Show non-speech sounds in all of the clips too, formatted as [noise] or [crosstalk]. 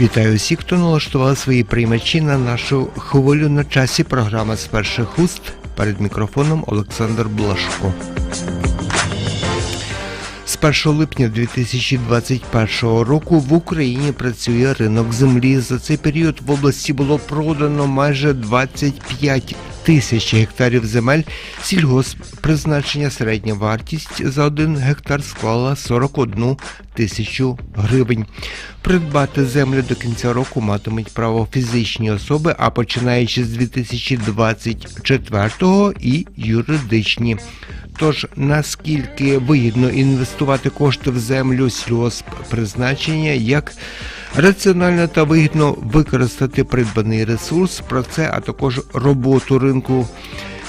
Вітаю всіх, хто налаштував свої приймачі на нашу хвилю на часі. Програма з перших уст. Перед мікрофоном Олександр Блашко. З 1 липня 2021 року в Україні працює ринок землі. За цей період в області було продано майже 25 тисяч гектарів земель сільгосппризначення. Середня вартість за один гектар склала 41 тисячу гривень. Придбати землю до кінця року матимуть право фізичні особи, а починаючи з 2024-го і юридичні. Тож наскільки вигідно інвестувати кошти в землю сільгосппризначення, як раціонально та вигідно використати придбаний ресурс, про це, а також роботу ринку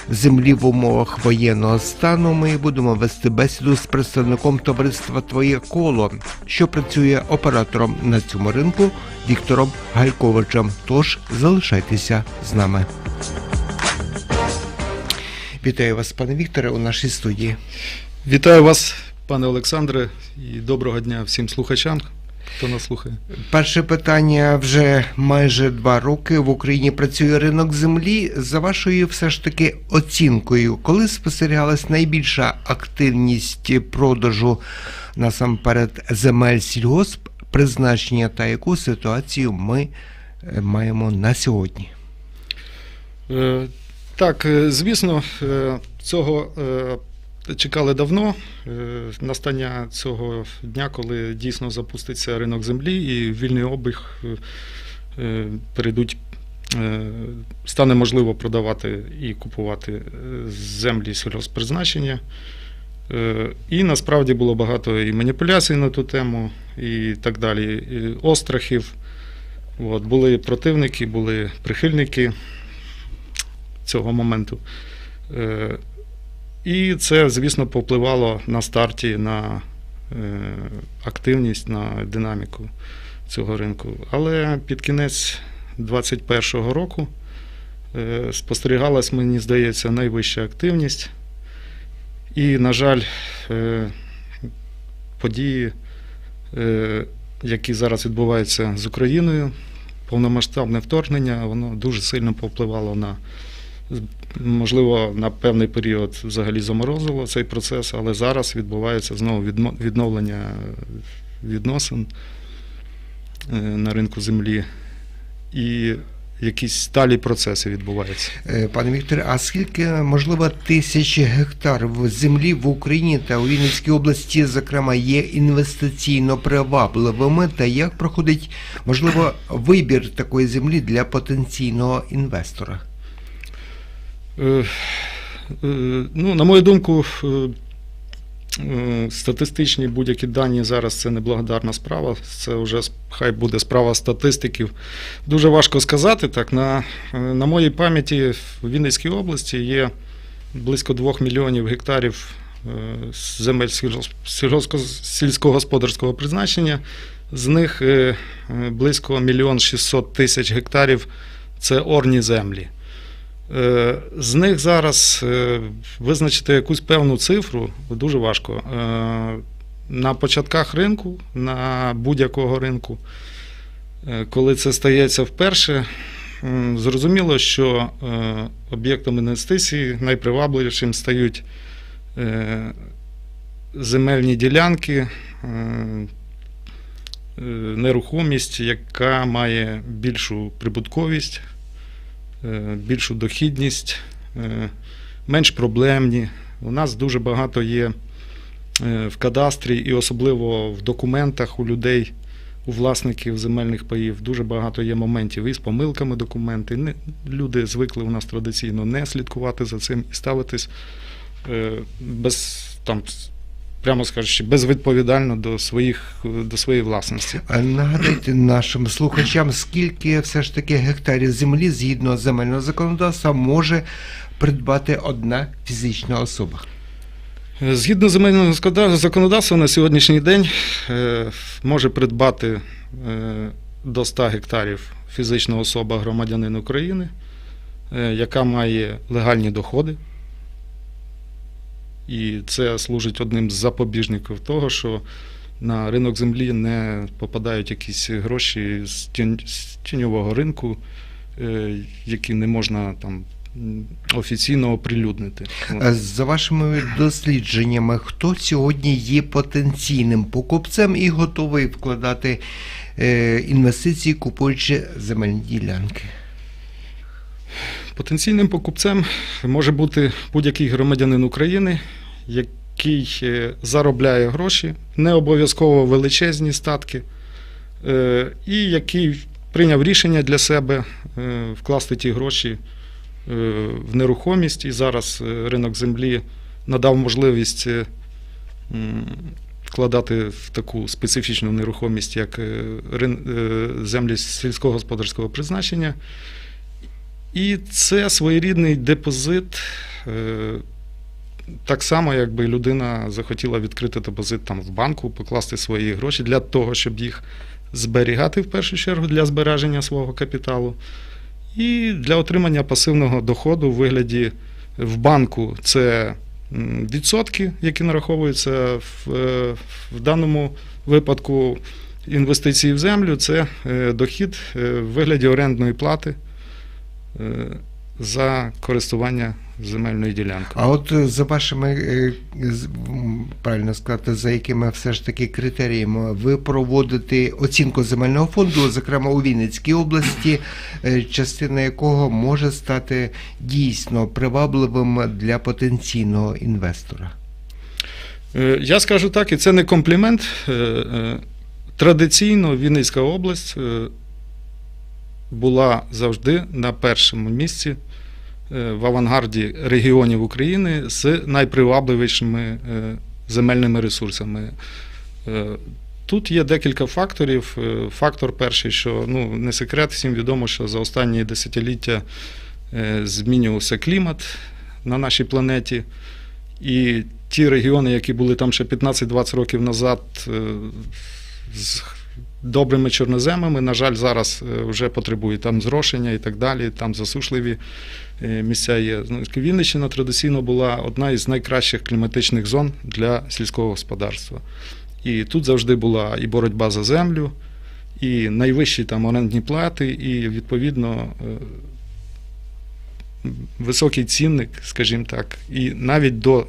землі в умовах воєнного стану, ми будемо вести бесіду з представником товариства Твоє коло, що працює оператором на цьому ринку Віктором Гальковичем. Тож залишайтеся з нами. Вітаю вас, пане Вікторе, у нашій студії. Вітаю вас, пане Олександре, і доброго дня всім слухачам, хто нас слухає. Перше питання вже майже два роки в Україні працює ринок землі. За вашою все ж таки оцінкою, коли спостерігалась найбільша активність продажу насамперед земель сільгосп призначення та яку ситуацію ми е, маємо на сьогодні? Так, е, звісно, е, цього е, чекали давно. Настання цього дня, коли дійсно запуститься ринок землі і вільний обіг перейдуть. Стане можливо продавати і купувати землі сільгосппризначення. Е, І насправді було багато і маніпуляцій на ту тему, і так далі, і острахів. От, були противники, були прихильники цього моменту. Е, І це, звісно, повпливало на старті на е, активність, на динаміку цього ринку. Але під кінець 2021 року е, спостерігалась, мені здається, найвища активність. І, на жаль, події, які зараз відбуваються з Україною, повномасштабне вторгнення, воно дуже сильно повпливало на, можливо, на певний період взагалі заморозило цей процес, але зараз відбувається знову відновлення відносин е, на ринку землі. І якісь сталі процеси відбуваються. Е, Пане Вікторе, а скільки можливо тисяч гектарів землі в Україні та у Вінницькій області, зокрема, є інвестиційно привабливими, та як проходить можливо вибір такої землі для потенційного інвестора? Е, е, Ну, на мою думку, е, статистичні будь-які дані зараз це неблагодарна справа. Це вже хай буде справа статистиків. Дуже важко сказати. Так, на, на моїй пам'яті в Вінницькій області є близько 2 мільйонів гектарів земель сільськогосподарського призначення. З них близько 1 600 тисяч гектарів це орні землі. Е, З них зараз е, визначити якусь певну цифру дуже важко. Е, На початках ринку, на будь-якого ринку, коли це стається вперше, зрозуміло, що об'єктом інвестицій найпривабливішим стають земельні ділянки, нерухомість, яка має більшу прибутковість більшу дохідність, е, менш проблемні. У нас дуже багато є е, в кадастрі і особливо в документах у людей, у власників земельних паїв, дуже багато є моментів із помилками документи. Люди звикли у нас традиційно не слідкувати за цим і ставитись е, без там. Прямо скажучи, безвідповідально до своїх до своєї власності. А Нагадайте нашим слухачам, скільки все ж таки гектарів землі згідно земельного законодавства може придбати одна фізична особа. Згідно земельного законодавства на сьогоднішній день е, може придбати е, до 100 гектарів фізична особа громадянин України, е, яка має легальні доходи І це служить одним з запобіжників того, що на ринок землі не попадають якісь гроші з тінь- з тіньового ринку, е, які не можна там офіційно оприлюднити. Е, За вашими дослідженнями, хто сьогодні є потенційним покупцем і готовий вкладати е, інвестиції, купуючи земельні ділянки? Потенційним покупцем може бути будь-який громадянин України, який е, заробляє гроші, не обов'язково величезні статки, е, і який прийняв рішення для себе е, вкласти ті гроші в нерухомість. І зараз ринок землі надав можливість вкладати в таку специфічну нерухомість, як землі сільськогосподарського призначення. І це своєрідний депозит. Так само, якби людина захотіла відкрити депозит там в банку, покласти свої гроші для того, щоб їх зберігати в першу чергу для збереження свого капіталу. І для отримання пасивного доходу у вигляді в банку це відсотки, які нараховуються в, е, в даному випадку інвестиції в землю, це е, дохід е, в вигляді орендної плати за користування земельною ділянкою. А от е, за вашими е, правильно сказати, за якими все ж таки критеріями ви проводите оцінку земельного фонду, зокрема у Вінницькій області, е, частина якого може стати дійсно привабливим для потенційного інвестора? Я скажу так, і це не комплімент. Традиційно Вінницька область була завжди на першому місці е, в авангарді регіонів України з найпривабливішими е, земельними ресурсами. Е, Тут є декілька факторів. Фактор перший, що ну, не секрет, всім відомо, що за останні десятиліття змінювався клімат на нашій планеті. І ті регіони, які були там ще 15-20 років назад добрими чорноземами, на жаль, зараз е, вже потребують там зрошення і так далі, там засушливі е, місця є. Ну, Вінниччина традиційно була одна із найкращих кліматичних зон для сільського господарства. І тут завжди була і боротьба за землю, і найвищі там орендні плати, і відповідно е, високий цінник, скажімо так, і навіть до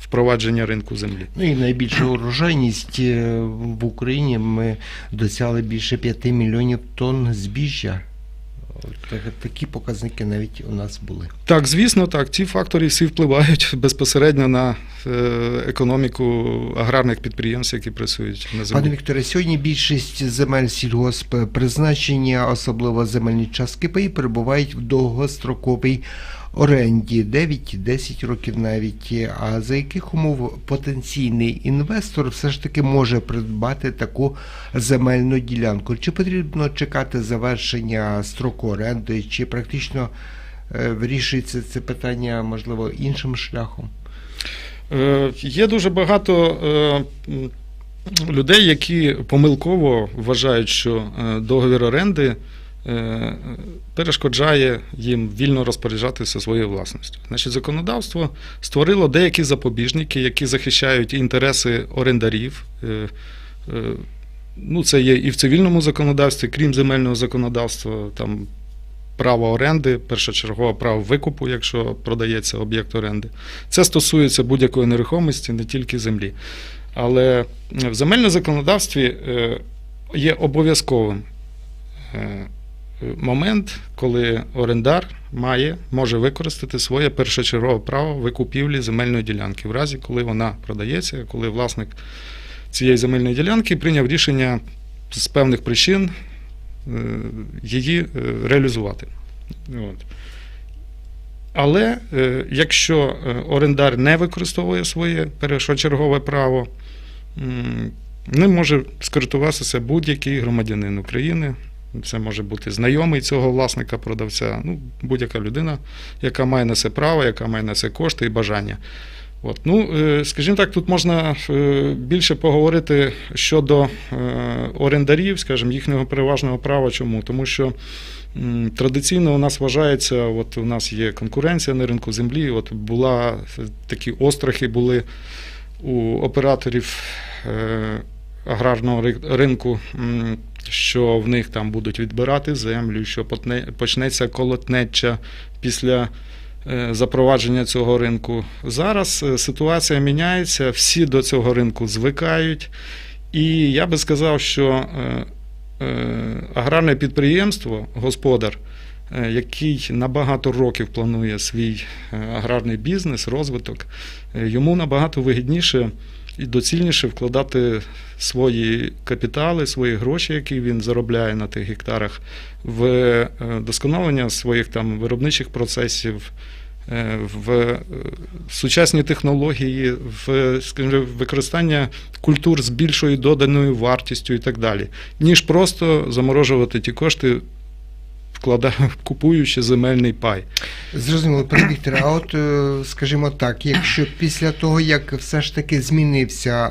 впровадження ринку землі. Ну і найбільша урожайність е, в Україні ми досягли більше 5 мільйонів тонн збіжжя. Такі показники навіть у нас були. Так, звісно, так. Ці фактори всі впливають безпосередньо на е, економіку аграрних підприємств, які працюють на землі. Пане Вікторе, сьогодні більшість земель сільгосп призначення, особливо земельні частки перебувають в довгостроковій оренді 9-10 років навіть. А за яких умов потенційний інвестор все ж таки може придбати таку земельну ділянку? Чи потрібно чекати завершення строку оренди, чи практично е, вирішується це питання можливо іншим шляхом? Е, Є дуже багато е, людей, які помилково вважають, що договір оренди перешкоджає їм вільно розпоряджатися своєю власністю. Значить, законодавство створило деякі запобіжники, які захищають інтереси орендарів. Е, е, Ну, це є і в цивільному законодавстві, крім земельного законодавства, там право оренди, першочергове право викупу, якщо продається об'єкт оренди. Це стосується будь-якої нерухомості, не тільки землі. Але в земельному законодавстві е, є обов'язковим е, момент, коли орендар має, може використати своє першочергове право викупівлі земельної ділянки, в разі, коли вона продається, коли власник цієї земельної ділянки прийняв рішення з певних причин е, її е, реалізувати. От. Але е, якщо орендар не використовує своє першочергове право, ним може скористуватися будь-який громадянин України. Це може бути знайомий цього власника, продавця, ну, будь-яка людина, яка має на це право, яка має на це кошти і бажання. От. Ну, е, скажімо так, тут можна е, більше поговорити щодо е, орендарів, скажімо, їхнього переважного права. Чому? Тому що традиційно у нас вважається, от у нас є конкуренція на ринку землі. От була такі острахи були у операторів аграрного ринку, що в них там будуть відбирати землю, що почнеться колотнеча після е, запровадження цього ринку. Зараз е, ситуація міняється, всі до цього ринку звикають. І я би сказав, що е, аграрне підприємство, господар, який на багато років планує свій аграрний бізнес, розвиток, йому набагато вигідніше і доцільніше вкладати свої капітали, свої гроші, які він заробляє на тих гектарах, в е, досконалення своїх там виробничих процесів, е, в е, сучасні технології, в скажімо, використання культур з більшою доданою вартістю і так далі, ніж просто заморожувати ті кошти, вклада- [laughs] купуючи земельний пай. Зрозуміло, пане Вікторе, а от е, скажімо так, якщо після того, як все ж таки змінився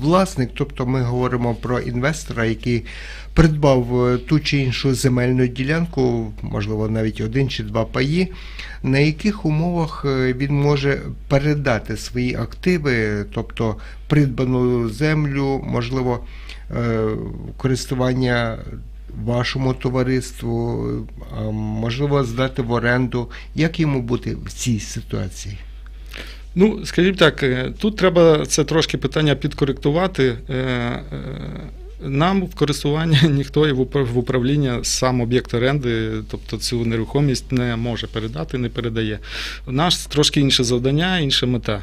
власник, тобто ми говоримо про інвестора, який придбав е, ту чи іншу земельну ділянку, можливо, навіть один чи два паї, на яких умовах е, він може передати свої активи, тобто придбану землю, можливо, е, користування вашому товариству, можливо, здати в оренду. Як йому бути в цій ситуації? Ну, скажімо так, е, тут треба це трошки питання підкоректувати. Е, е, Нам в користування [laughs] ніхто і в уп- в управління сам об'єкт оренди, тобто цю нерухомість не може передати, не передає. У нас трошки інше завдання, інша мета.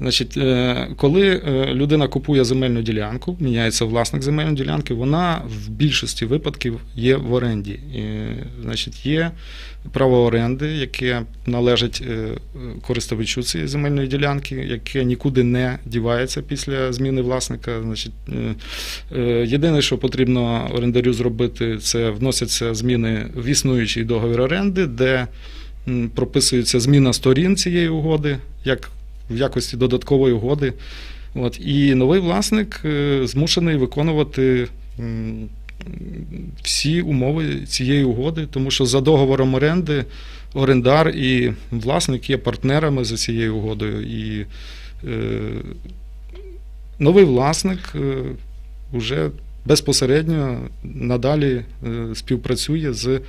Значить, е, коли е, людина купує земельну ділянку, міняється власник земельної ділянки, вона в більшості випадків є в оренді. І, значить, є право оренди, яке належить е, користувачу цієї земельної ділянки, яке нікуди не дівається після зміни власника. Значить, єдине, що потрібно орендарю зробити, це вносяться зміни в існуючий договір оренди, де прописується зміна сторін цієї угоди, як в якості додаткової угоди. От, і новий власник е, змушений виконувати всі умови цієї угоди, тому що за договором оренди орендар і власник є партнерами за цією угодою. І е, новий власник е, вже безпосередньо надалі е, співпрацює з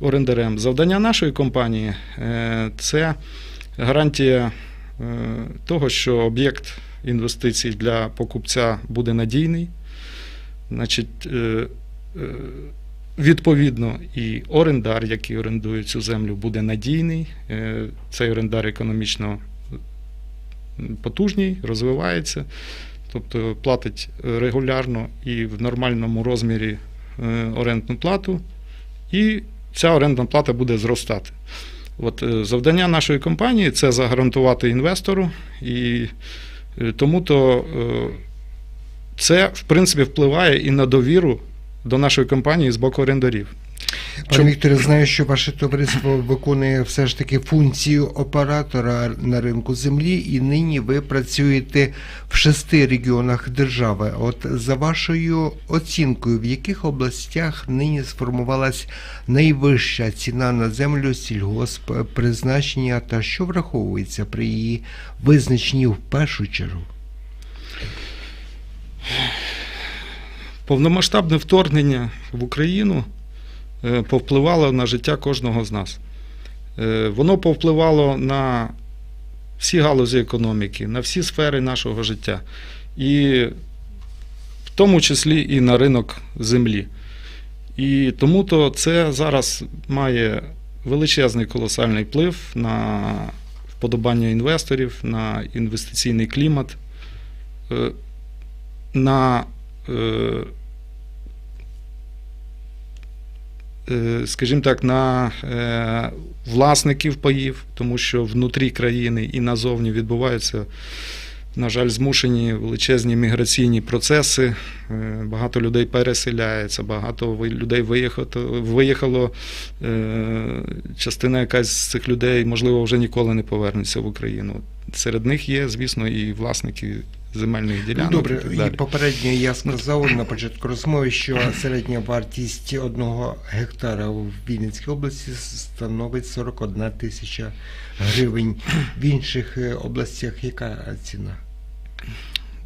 орендарем. Завдання нашої компанії е, це гарантія е, того, що об'єкт інвестицій для покупця буде надійний. Значить, е, е, відповідно, і орендар, який орендує цю землю, буде надійний. Е, Цей орендар економічно потужний, розвивається, тобто платить регулярно і в нормальному розмірі е, орендну плату, і ця орендна плата буде зростати. От е, завдання нашої компанії це загарантувати інвестору, і е, тому то е, це в принципі впливає і на довіру до нашої компанії з боку орендарів. Пане Вікторе, знаю, що ваше товариство виконує все ж таки функцію оператора на ринку землі, і нині ви працюєте в шести регіонах держави. От за вашою оцінкою, в яких областях нині сформувалась найвища ціна на землю сільгосп призначення та що враховується при її визначенні в першу чергу? Повномасштабне вторгнення в Україну повпливало на життя кожного з нас. Е, Воно повпливало на всі галузі економіки, на всі сфери нашого життя, і в тому числі і на ринок землі. І тому то це зараз має величезний колосальний вплив на вподобання інвесторів, на інвестиційний клімат, е, на е, е, скажімо так, на е, власників паїв, тому що внутрі країни і назовні відбуваються, на жаль, змушені величезні міграційні процеси. Е, Багато людей переселяється, багато людей виїхало, виїхало. е, Частина якась з цих людей, можливо, вже ніколи не повернеться в Україну. серед них є, звісно, і власники земельних Ну, ділянок. Добре, і і попередньо я сказав на початку розмови, що середня вартість одного гектара в Вінницькій області становить 41 тисяча гривень. В інших е, областях яка ціна?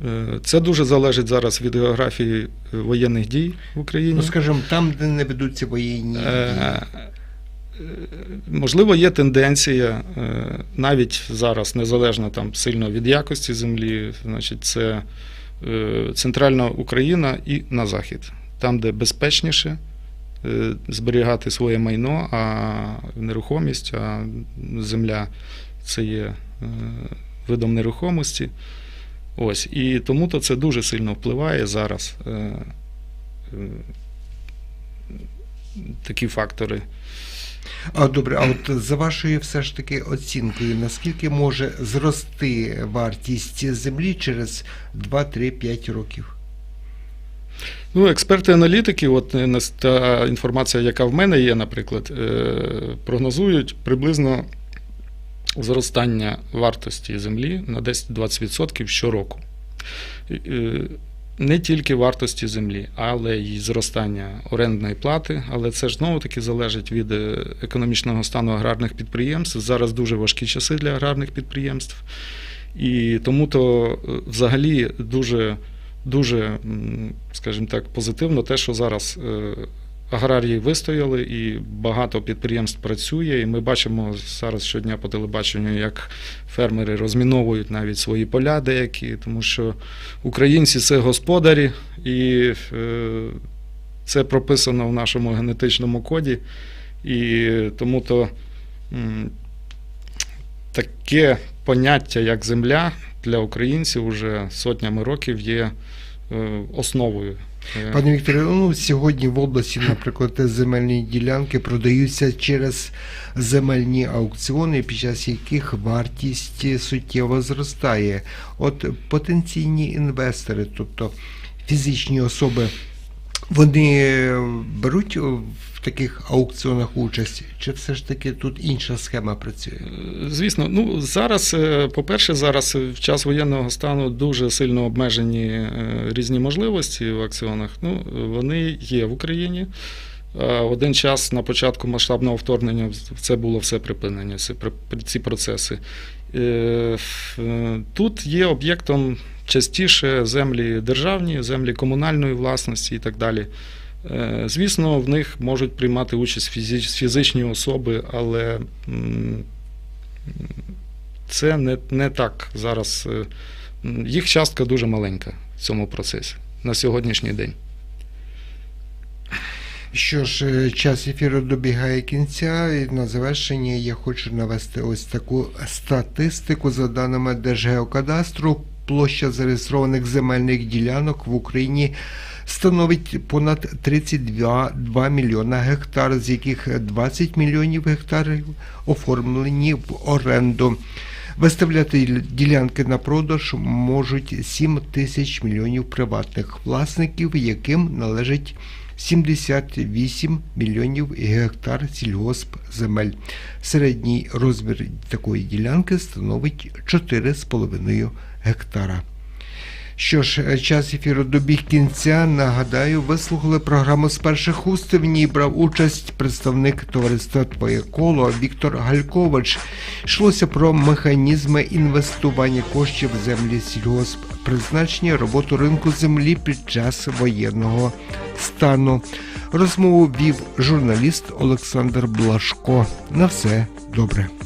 Е, Це дуже залежить зараз від географії е, воєнних дій в Україні. Ну, скажімо, там, де не ведуться воєнні дії. Е, Можливо, є тенденція е, навіть зараз, незалежно там сильно від якості землі, значить, це е, центральна Україна і на захід, там, де безпечніше зберігати своє майно, а нерухомість, а земля це є видом нерухомості. Ось, і тому то це дуже сильно впливає зараз. Такі фактори. А добре, а от за вашою все ж таки оцінкою, наскільки може зрости вартість землі через 2-3-5 років? Ну, експерти-аналітики, от е, та інформація, яка в мене є, наприклад, е, прогнозують приблизно зростання вартості землі на 10-20% щороку. Не тільки вартості землі, але й зростання орендної плати. Але це ж знову таки залежить від е, економічного стану аграрних підприємств. Зараз дуже важкі часи для аграрних підприємств. І тому то е, взагалі дуже дуже, скажімо так, позитивно те, що зараз е, аграрії вистояли і багато підприємств працює. І ми бачимо зараз щодня по телебаченню, як фермери розміновують навіть свої поля деякі, тому що українці це господарі, і е, це прописано в нашому генетичному коді. І тому то таке поняття, як земля, для українців уже сотнями років є е, основою. Е, Пане Вікторе, ну сьогодні в області, наприклад, земельні ділянки продаються через земельні аукціони, під час яких вартість суттєво зростає. От потенційні інвестори, тобто фізичні особи, вони беруть в таких аукціонах участь, чи все ж таки тут інша схема працює? Звісно, ну зараз, е, по-перше, зараз в час воєнного стану дуже сильно обмежені е, різні можливості в акціонах. Ну, вони є в Україні. Один час на початку масштабного вторгнення це було все припинення, ці, процеси. Е, е, Тут є об'єктом частіше землі державні, землі комунальної власності і так далі. Е, Звісно, в них можуть приймати участь фізичні особи, але це не, не так зараз. е, Їх частка дуже маленька в цьому процесі на сьогоднішній день. Що ж, е, час ефіру добігає кінця, і на завершення я хочу навести ось таку статистику за даними Держгеокадастру. Площа зареєстрованих земельних ділянок в Україні становить понад 32 2 мільйона гектар, з яких 20 мільйонів гектарів оформлені в оренду. Виставляти ділянки на продаж можуть 7 тисяч мільйонів приватних власників, яким належить 78 мільйонів гектар сільгосп земель. Середній розмір такої ділянки становить 4,5 гектара. Що ж, час ефіру добіг кінця. Нагадаю, ви слухали програму з перших уст. В ній брав участь представник товариства Твоє коло Віктор Галькович. Йшлося про механізми інвестування коштів в землі сільгосп, призначення роботу ринку землі під час воєнного стану. Розмову вів журналіст Олександр Блашко. На все добре.